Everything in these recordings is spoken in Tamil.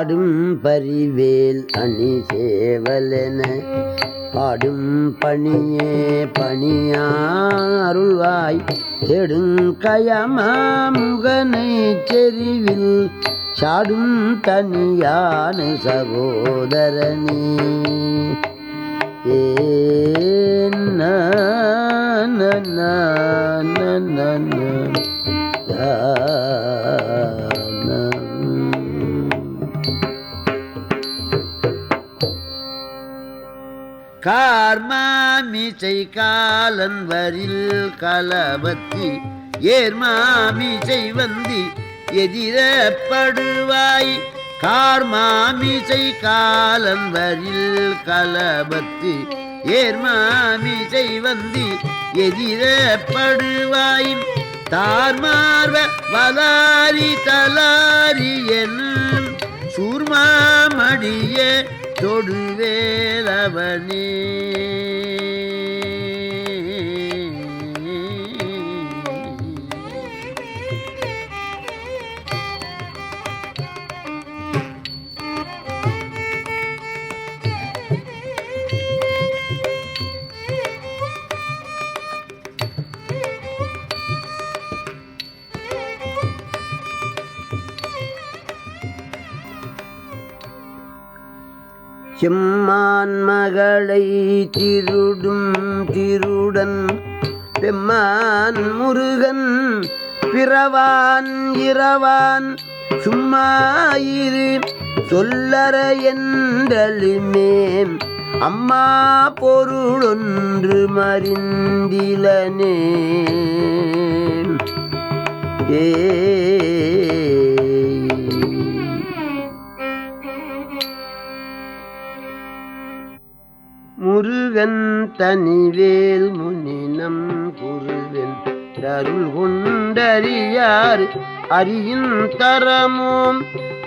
பாடும் பரிவேல் அணி சேவலென பாடும் பணியே பணியாருள்வாய். தெடுங்கயமா முகனை செறிவில் சாடும் தனியான சகோதரனே. ஏன் கார்மாமிசை காலன் வரில் கலவத்தி ஏர்மாமிசை வந்தி எதிரப்படுவாய். கார்மாமிசை காலன் வரில் கலபத்து ஏர்மாமிசை வந்தி எதிரப்படுவாய். தார்மார்வ வலாரி தலாரி என் சூர்மாமடிய தொடுவே தொடுவேலவனே செம்மான் மகளை திருடும் திருடன் பெம்மான் முருகன் பிறவான் இரவான் சும்மாயிரு சொல்லற என்றலுமே. அம்மா பொருளொன்று மறிந்திலனே. ஏ முருகன் தனிவேல் முனினம் குருவென் தருள் கொண்டறியார். அரியின் தரமோம்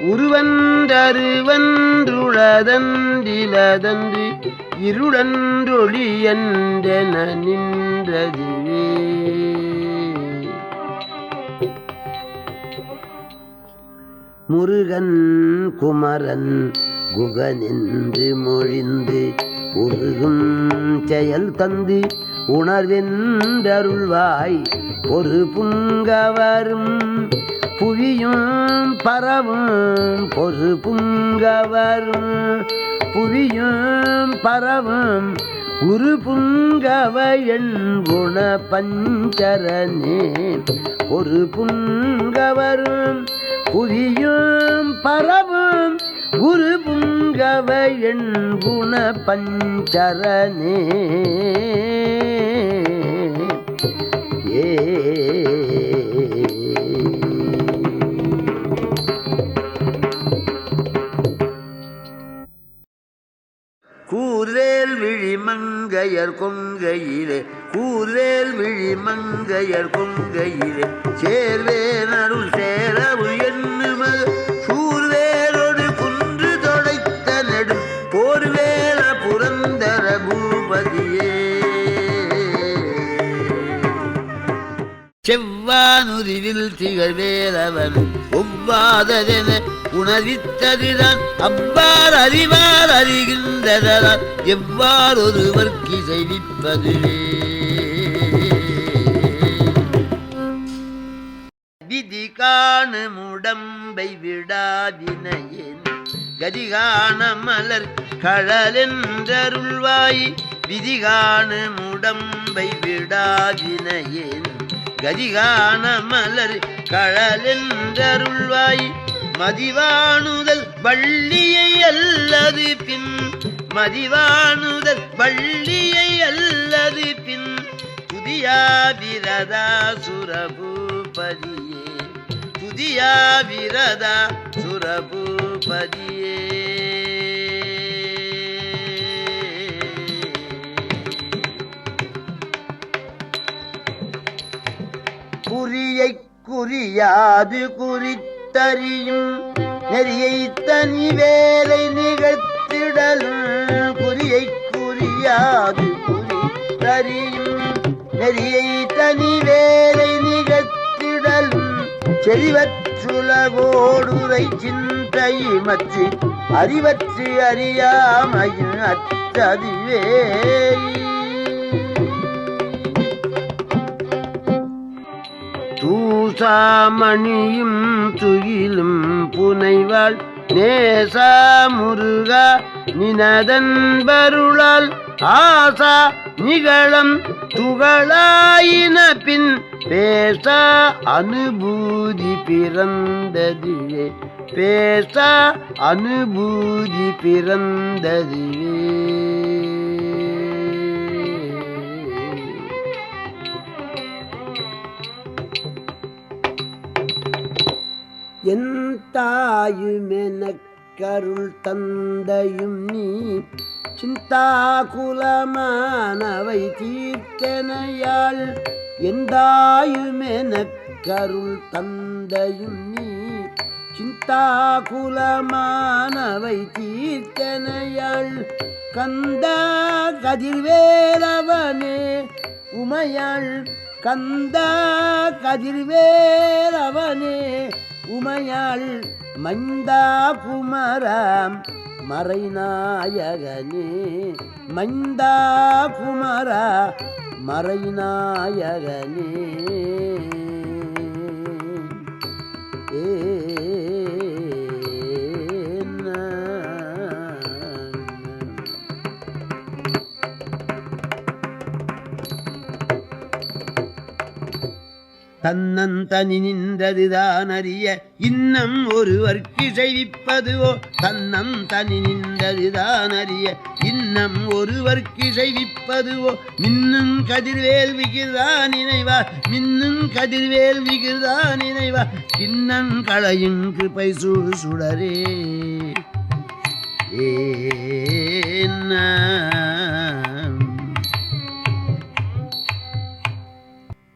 உருவன்றருவன்றுளதன்றிலதன்று இருளன்றொளி என்றென நின்றதுவே. முருகன் குமரன் குகனின்று மொழிந்து உருகும் செயல் தந்து உணர்வென்றருள்வாய். ஒரு புங்கவரும் புவியும் பரவும். பொறு புங்கவரும் புவியும் பரவும். குரு புங்கவயன் குண பஞ்சரனே. ஒரு புங்கவரும் புவியும் பரவும். குரு புங்கவ என் குண பஞ்சரனே. ஏ. கூர்வேல் விழி மங்கையர் கொங்கையிலே கூரேல் விழி மங்கையர் கொங்கையிலே சேர்வேன் அருள் சேரவு செவ்வானுரிவில் திகழ்வேலவன் ஒவ்வாததென உணர்வித்ததுதான். அவ்வாறு அறிவார் அறிகின்றதால் எவ்வாறு ஒருவர்க்கு செய்விப்பதுவே விதி காணு முடம்பை விடாவினையேன் கதிகான மலர் கழலென்றருள்வாய். விதி காணும் உடம்பை விடாவினையேன் கதிகான மலர் கழலென்றருள்வாய். மதிவானுதல் வள்ளியை அல்லது பின். மதிவானுதல் வள்ளியை அல்லது பின். துதியா விரதா சுரபூபதியே. துதியா விரதா சுரபூபதியே. குறியை குறியாது குறித்தறியும் நெறியை தனி வேலை நிகழ்த்திடலும் குறியை குறியாது குறித்தறியும் நெறியை தனி வேலை நிகழ்த்திடலும் செறிவற்றுலகோடுரை சிந்தை சிந்தையுமற்றி அறிவற்று அறியாமையின் அற்றதுவே தூசாமணியும் துயிலும் புனைவாள். நேசா முருகா நினதன்பருளால் ஆசா நிகழம் துகளாயின பின் பேச அனுபூதி பிறந்ததுவே. பேச அனுபூதி பிறந்ததுவே. என் தாயுமெனக்கருள் தந்தையும் நீ சிந்தாகுலமானவை தீர்த்தனையாள். எந்தாயுமெனக்கருள் தந்தையும் நீ சிந்தாகுலமானவை தீர்த்தனையாள். கந்த கதிர்வேலவனே உமையாள். கந்த கதிர்வேலவனே உமையாள் மைந்தா குமராம் மறைநாயகனே. மைந்தா குமரா மறைநாயகனே. ஏ தன்னந்தனி நின்றதுதான் அறிய இன்னம் ஒருவர்க்கு செய்விப்பதுவோ தன்னம் தனி நின்றதுதான் அறிய இன்னம் ஒருவர்க்கு செய்விப்பதுவோ மின்னும் கதிர்வேல் விகிர்தா நினைவா மின்னும் கதிர்வேல் விகிர்தா நினைவா கிண்ணன் களையும் கிருப்பை சூழ் சுடரே. ஏ